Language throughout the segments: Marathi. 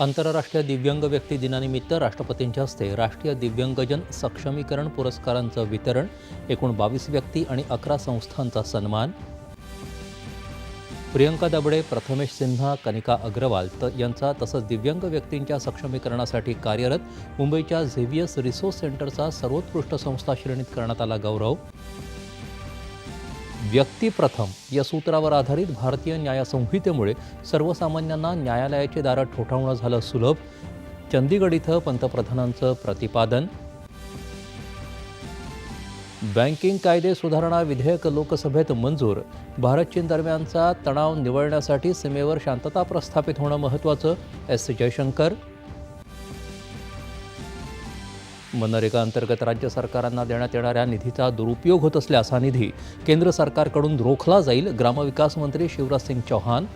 आंतरराष्ट्रीय दिव्यांग व्यक्ती दिनानिमित्त राष्ट्रपतींच्या हस्ते राष्ट्रीय दिव्यांगजन सक्षमीकरण पुरस्कारांचं वितरण एकूण बावीस व्यक्ती आणि अकरा संस्थांचा सन्मान. प्रियंका दबडे प्रथमेश सिन्हा कनिका अग्रवाल त यांचा तसंच दिव्यांग व्यक्तींच्या सक्षमीकरणासाठी कार्यरत मुंबईच्या झेव्हियस रिसोर्स सेंटरचा सर्वोत्कृष्ट संस्था श्रेणीत करण्यात आला गौरव. व्यक्तिप्रथम या सूत्रावर आधारित भारतीय न्यायसंहितेमुळे सर्वसामान्यांना न्यायालयाची दारं ठोठावणं झालं सुलभ. चंदीगड इथं पंतप्रधानांचं प्रतिपादन. बँकिंग कायदे सुधारणा विधेयक लोकसभेत मंजूर. भारत चीन दरम्यानचा तणाव निवळण्यासाठी सीमेवर शांतता प्रस्थापित होणं महत्त्वाचं एस. जयशंकर. मनरेगा अंतर्गत राज्य सरकारांना देण्यात येणाऱ्या निधीचा दुरुपयोग होत असल्यास हा निधी केंद्र सरकारकडून रोखला जाईल. ग्रामविकास मंत्री शिवराज सिंग चौहान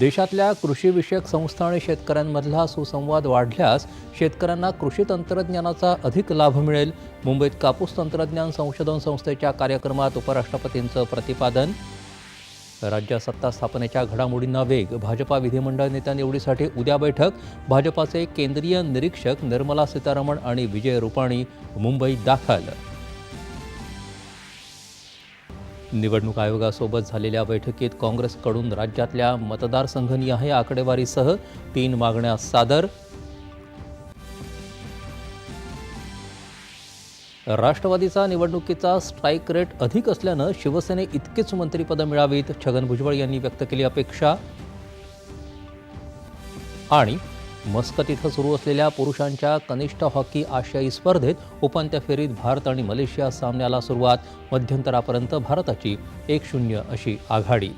देशातल्या कृषीविषयक संस्था आणि शेतकऱ्यांमधला सुसंवाद वाढल्यास शेतकऱ्यांना कृषी तंत्रज्ञानाचा अधिक लाभ मिळेल. मुंबईत कापूस तंत्रज्ञान संशोधन संस्थेच्या कार्यक्रमात उपराष्ट्रपतींचं प्रतिपादन राज्यात सत्ता स्थापनेच्या घडामोडींना वेग भाजपा विधिमंडळ नेत्या निवडीसाठी उद्या बैठक भाजपाचे केंद्रीय निरीक्षक निर्मला सीतारमण आणि विजय रुपाणी मुंबईत दाखल. निवडणूक आयोगासोबत झालेल्या बैठकीत काँग्रेसकडून राज्यातल्या मतदारसंघनिहाय आकडेवारीसह तीन मागण्या सादर राष्ट्रवादीचा निवडणुकीचा स्ट्राईक रेट अधिक असल्यानं शिवसेने इतकेच मंत्रिपदं मिळावीत छगन भुजबळ यांनी व्यक्त केली अपेक्षा. आणि मस्कत इथं सुरू असलेल्या पुरुषांच्या कनिष्ठ हॉकी आशियाई स्पर्धेत उपांत्य फेरीत भारत आणि मलेशिया सामन्याला सुरुवात मध्यंतरापर्यंत भारताची एक शून्य अशी आघाडी.